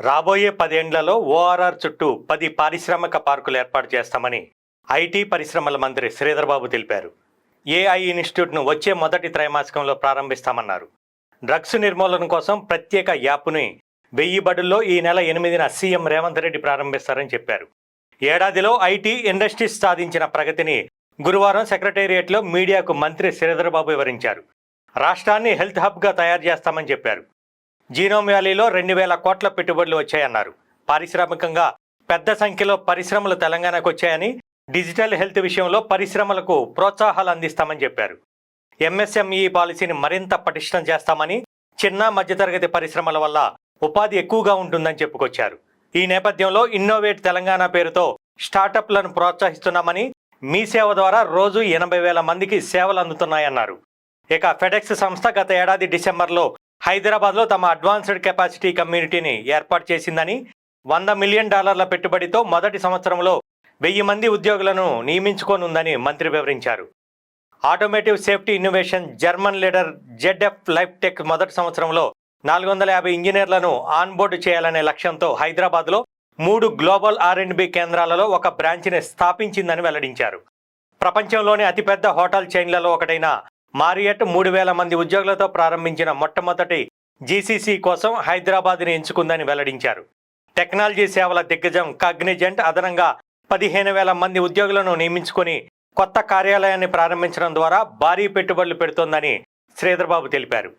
రాబోయే పదేండ్లలో ఓఆర్ఆర్ చుట్టూ పది పారిశ్రామిక పార్కులు ఏర్పాటు చేస్తామని ఐటీ పరిశ్రమల మంత్రి శ్రీధర్బాబు తెలిపారు. ఏఐ ఇన్స్టిట్యూట్ను వచ్చే మొదటి త్రైమాసికంలో ప్రారంభిస్తామన్నారు. డ్రగ్స్ నిర్మూలన కోసం ప్రత్యేక యాప్ని వెయ్యి బడుల్లో ఈ నెల ఎనిమిదిన సీఎం రేవంత్ రెడ్డి ప్రారంభిస్తారని చెప్పారు. ఏడాదిలో ఐటీ ఇండస్ట్రీస్ సాధించిన ప్రగతిని గురువారం సెక్రటేరియట్లో మీడియాకు మంత్రి శ్రీధర్బాబు వివరించారు. రాష్ట్రాన్ని హెల్త్ హబ్గా తయారు చేస్తామని చెప్పారు. జీనోమ్ వ్యాలీలో రెండు వేల కోట్ల పెట్టుబడులు వచ్చాయన్నారు. పారిశ్రామికంగా పెద్ద సంఖ్యలో పరిశ్రమలు తెలంగాణకు వచ్చాయని డిజిటల్ హెల్త్ విషయంలో పరిశ్రమలకు ప్రోత్సాహాలు అందిస్తామని చెప్పారు. ఎంఎస్ఎంఈ పాలసీని మరింత పటిష్టం చేస్తామని చిన్న మధ్యతరగతి పరిశ్రమల వల్ల ఉపాధి ఎక్కువగా ఉంటుందని చెప్పుకొచ్చారు. ఈ నేపథ్యంలో ఇన్నోవేట్ తెలంగాణ పేరుతో స్టార్టప్లను ప్రోత్సహిస్తున్నామని మీ సేవ ద్వారా రోజు ఎనభై వేల మందికి సేవలు అందుతున్నాయన్నారు. ఇక ఫెడెక్స్ సంస్థ గత ఏడాది డిసెంబర్లో హైదరాబాద్లో తమ అడ్వాన్స్డ్ కెపాసిటీ కమ్యూనిటీని ఏర్పాటు చేసిందని వంద మిలియన్ డాలర్ల పెట్టుబడితో మొదటి సంవత్సరంలో వెయ్యి మంది ఉద్యోగులను నియమించుకోనుందని మంత్రి వివరించారు. Automotive safety innovation German leader ZF life tech మొదటి సంవత్సరంలో నాలుగు వందల యాభై ఇంజనీర్లను ఆన్బోర్డు చేయాలనే లక్ష్యంతో హైదరాబాద్లో మూడు గ్లోబల్ ఆర్ అండ్ బి కేంద్రాలలో ఒక బ్రాంచ్ని స్థాపించిందని వెల్లడించారు. ప్రపంచంలోని అతిపెద్ద హోటల్ చైన్లలో ఒకటైన మారియట్ మూడు వేల మంది ఉద్యోగులతో ప్రారంభించిన మొట్టమొదటి జీసీసీ కోసం హైదరాబాద్ని ఎంచుకుందని వెల్లడించారు. టెక్నాలజీ సేవల దిగ్గజం కాగ్నిజెంట్ అదనంగా పదిహేను వేల మంది ఉద్యోగులను నియమించుకొని కొత్త కార్యాలయాన్ని ప్రారంభించడం ద్వారా భారీ పెట్టుబడులు పెడుతోందని శ్రీధర్బాబు తెలిపారు.